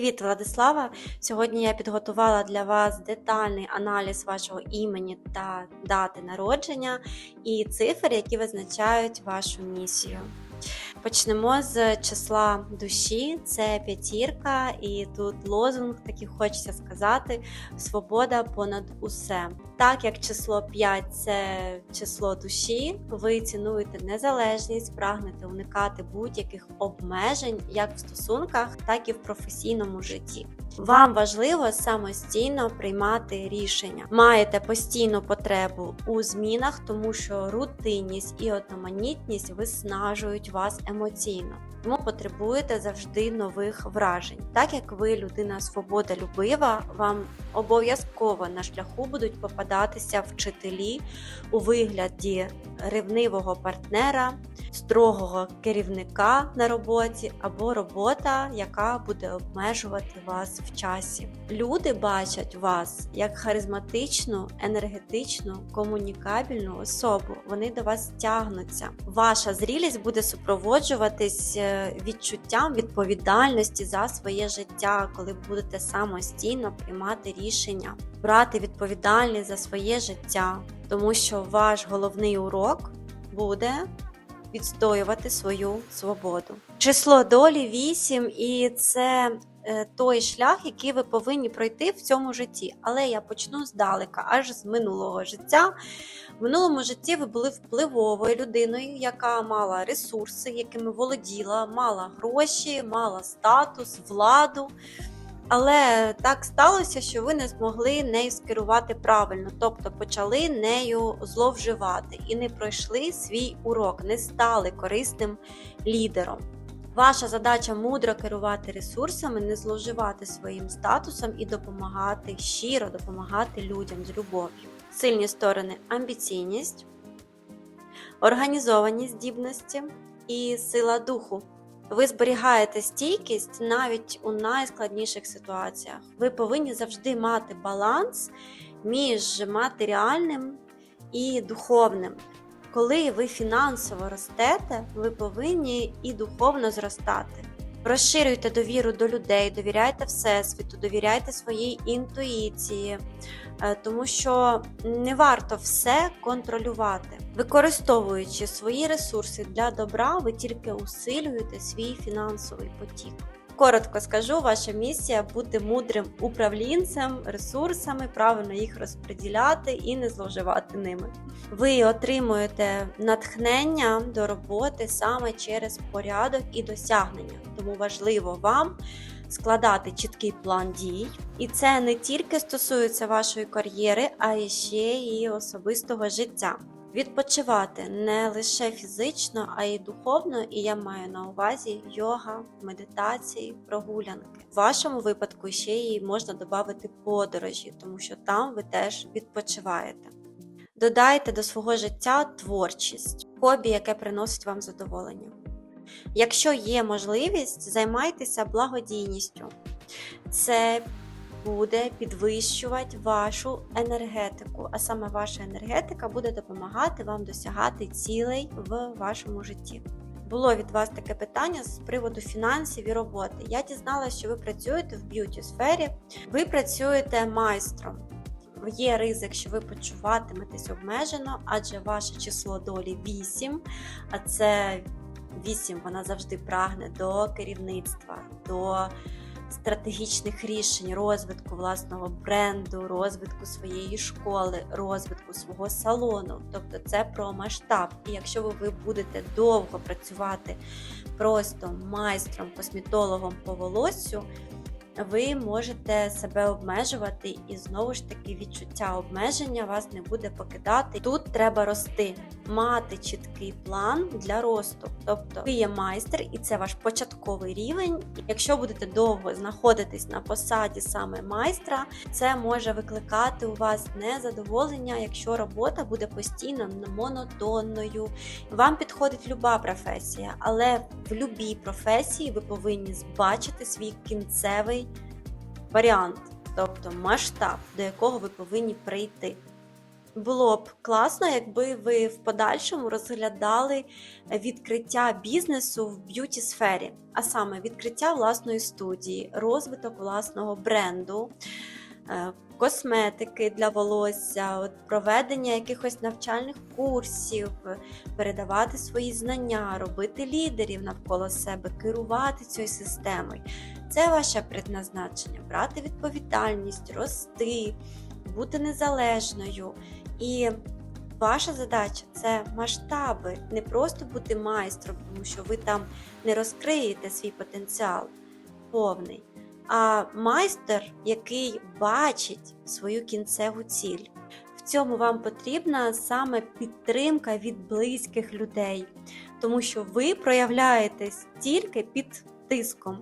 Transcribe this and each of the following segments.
Привіт, Владислава! Сьогодні я підготувала для вас детальний аналіз вашого імені та дати народження і цифр, які визначають вашу місію. Почнемо з числа душі, це п'ятірка, і тут лозунг такий хочеться сказати: свобода понад усе. Так як число 5 це число душі, ви цінуєте незалежність, прагнете уникати будь-яких обмежень як в стосунках, так і в професійному житті. Вам важливо самостійно приймати рішення. Маєте постійну потребу у змінах, тому що рутинність і одноманітність виснажують вас емоційно. Тому потребуєте завжди нових вражень. Так як ви людина свободолюбива, вам обов'язково на шляху будуть попадатися вчителі у вигляді ревнивого партнера, строгого керівника на роботі або робота, яка буде обмежувати вас в часі. Люди бачать вас як харизматичну, енергетичну, комунікабельну особу. Вони до вас тягнуться. Ваша зрілість буде супроводжуватись е, відчуттям відповідальності за своє життя, коли будете самостійно приймати рішення, брати відповідальність за своє життя, тому що ваш головний урок буде відстоювати свою свободу. Число долі 8, і це е, той шлях, який ви повинні пройти в цьому житті. Але я почну здалека, аж з минулого життя. В минулому житті ви були впливовою людиною, яка мала ресурси, якими володіла, мала гроші, мала статус, владу. Але так сталося, що ви не змогли нею скерувати правильно, тобто почали нею зловживати і не пройшли свій урок, не стали корисним лідером. Ваша задача мудро керувати ресурсами, не зловживати своїм статусом і допомагати щиро допомагати людям з любов'ю. Сильні сторони амбіційність, організовані здібності і сила духу. Ви зберігаєте стійкість навіть у найскладніших ситуаціях. Ви повинні завжди мати баланс між матеріальним і духовним. Коли ви фінансово ростете, ви повинні і духовно зростати. Розширюйте довіру до людей, довіряйте Всесвіту, довіряйте своїй інтуїції, е, тому що не варто все контролювати. Використовуючи свої ресурси для добра, ви тільки усилюєте свій фінансовий потік. Коротко скажу, ваша місія бути мудрим управлінцем, ресурсами, правильно їх розподіляти і не зловживати ними. Ви отримуєте натхнення до роботи саме через порядок і досягнення, тому важливо вам складати чіткий план дій, і це не тільки стосується вашої кар'єри, а й ще і особистого життя. Відпочивати не лише фізично, а й духовно, і я маю на увазі йога, медитації, прогулянки. В вашому випадку ще її можна додати подорожі, тому що там ви теж відпочиваєте. Додайте до свого життя творчість, хобі, яке приносить вам задоволення. Якщо є можливість, займайтеся благодійністю. Це буде підвищувати вашу енергетику, а саме ваша енергетика буде допомагати вам досягати цілей в вашому житті. Було від вас таке питання з приводу фінансів і роботи. Я дізналася, що ви працюєте в б'юті сфері, ви працюєте майстром. Є ризик, що ви почуватиметесь обмежено, адже ваше число долі 8, а це 8, вона завжди прагне до керівництва, до стратегічних рішень, розвитку власного бренду, розвитку своєї школи, розвитку свого салону. Тобто це про масштаб. І якщо ви будете довго працювати просто майстром, косметологом по волоссю, ви можете себе обмежувати, і знову ж таки відчуття обмеження вас не буде покидати. Тут треба рости, мати чіткий план для росту. Тобто ви є майстер, і це ваш початковий рівень. Якщо будете довго знаходитись на посаді саме майстра, це може викликати у вас незадоволення, якщо робота буде постійно монотонною. Вам підходить люба професія, але в будь-якій професії ви повинні бачити свій кінцевий варіант, тобто масштаб, до якого ви повинні прийти. Було б класно, якби ви в подальшому розглядали відкриття бізнесу в б'юті сфері, а саме відкриття власної студії, розвиток власного бренду, е, косметики для волосся, проведення якихось навчальних курсів, передавати свої знання, робити лідерів навколо себе, керувати цією системою. Це ваше предназначення брати відповідальність, рости, бути незалежною. І ваша задача це масштаби, не просто бути майстром, тому що ви там не розкриєте свій потенціал повний, а майстер, який бачить свою кінцеву ціль. В цьому вам потрібна саме підтримка від близьких людей, тому що ви проявляєтесь тільки під тиском.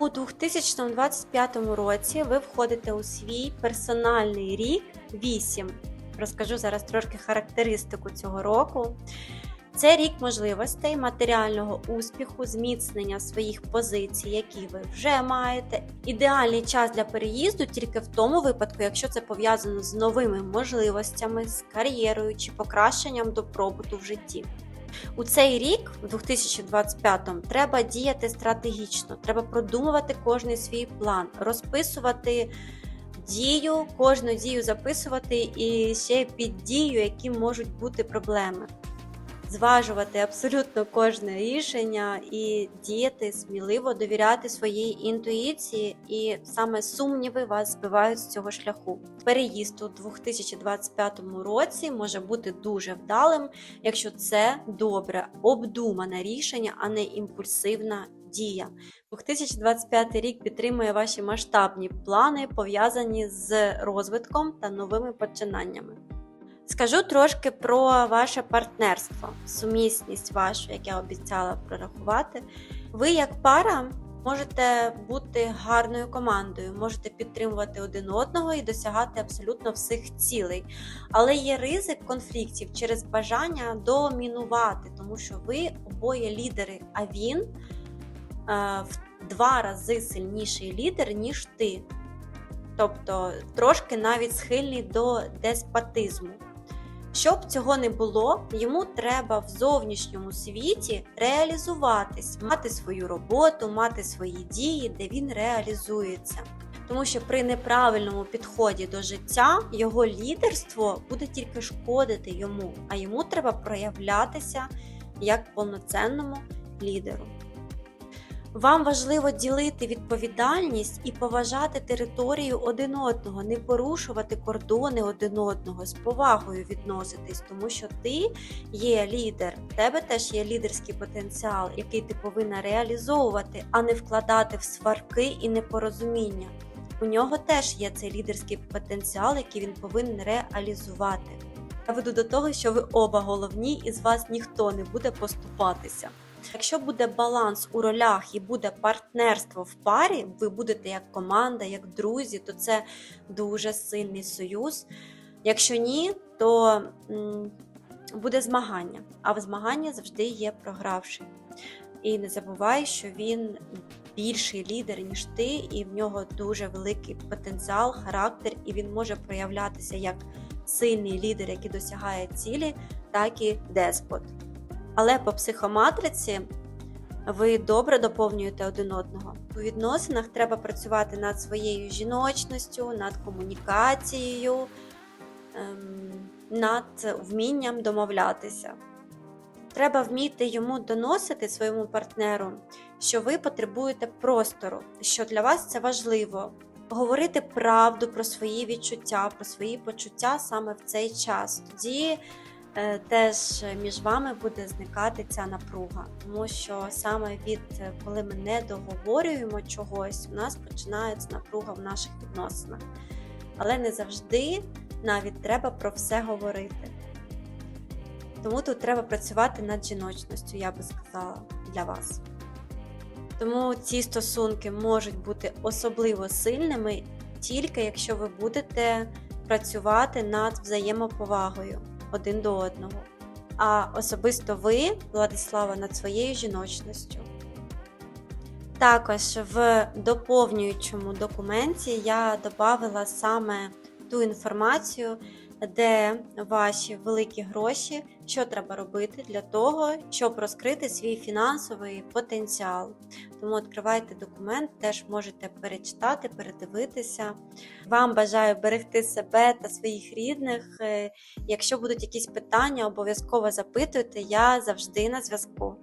У 2025 році ви входите у свій персональний рік 8. Розкажу зараз трошки характеристику цього року. Це рік можливостей, матеріального успіху, зміцнення своїх позицій, які ви вже маєте. Ідеальний час для переїзду тільки в тому випадку, якщо це пов'язано з новими можливостями, з кар'єрою чи покращенням добробуту в житті. У цей рік, у 2025-му, треба діяти стратегічно, треба продумувати кожний свій план, розписувати дію, кожну дію записувати і ще під дію, які можуть бути проблеми. Зважувати абсолютно кожне рішення і діяти сміливо, довіряти своїй інтуїції, і саме сумніви вас збивають з цього шляху. Переїзд у 2025 році може бути дуже вдалим, якщо це добре обдумане рішення, а не імпульсивна дія. 2025 рік підтримує ваші масштабні плани, пов'язані з розвитком та новими починаннями. Скажу трошки про ваше партнерство, сумісність вашу, як я обіцяла прорахувати. Ви, як пара, можете бути гарною командою, можете підтримувати один одного і досягати абсолютно всіх цілей. Але є ризик конфліктів через бажання домінувати, тому що ви обоє лідери, а він в два рази сильніший лідер, ніж ти. Тобто трошки навіть схильний до деспотизму. Щоб цього не було, йому треба в зовнішньому світі реалізуватись, мати свою роботу, мати свої дії, де він реалізується. Тому що при неправильному підході до життя його лідерство буде тільки шкодити йому, а йому треба проявлятися як повноцінному лідеру. Вам важливо ділити відповідальність і поважати територію один одного, не порушувати кордони один одного, з повагою відноситись, тому що ти є лідер, в тебе теж є лідерський потенціал, який ти повинна реалізовувати, а не вкладати в сварки і непорозуміння. У нього теж є цей лідерський потенціал, який він повинен реалізувати. Я веду до того, що ви оба головні, і з вас ніхто не буде поступатися. Якщо буде баланс у ролях і буде партнерство в парі, ви будете як команда, як друзі, то це дуже сильний союз. Якщо ні, то буде змагання. А в змаганні завжди є програвший. І не забувай, що він більший лідер, ніж ти, і в нього дуже великий потенціал, характер, і він може проявлятися як сильний лідер, який досягає цілі, так і деспот. Але по психоматриці ви добре доповнюєте один одного. У відносинах треба працювати над своєю жіночністю, над комунікацією, ем, над вмінням домовлятися. Треба вміти йому доносити своєму партнеру, що ви потребуєте простору, що для вас це важливо. Говорити правду про свої відчуття, про свої почуття саме в цей час. Тоді теж між вами буде зникати ця напруга, тому що саме від е, коли ми не договорюємо чогось, у нас починається напруга в наших відносинах. Але не завжди навіть треба про все говорити. Тому тут треба працювати над жіночністю, я би сказала, для вас. Тому ці стосунки можуть бути особливо сильними тільки якщо ви будете працювати над взаємоповагою один до одного. А особисто ви, Владислава, над своєю жіночністю. Також в доповнюючому документі я додала саме ту інформацію, де ваші великі гроші, що треба робити для того, щоб розкрити свій фінансовий потенціал. Тому відкривайте документ, теж можете перечитати, передивитися. Вам бажаю берегти себе та своїх рідних. Е, Якщо будуть якісь питання, обов'язково запитуйте. Я завжди на зв'язку.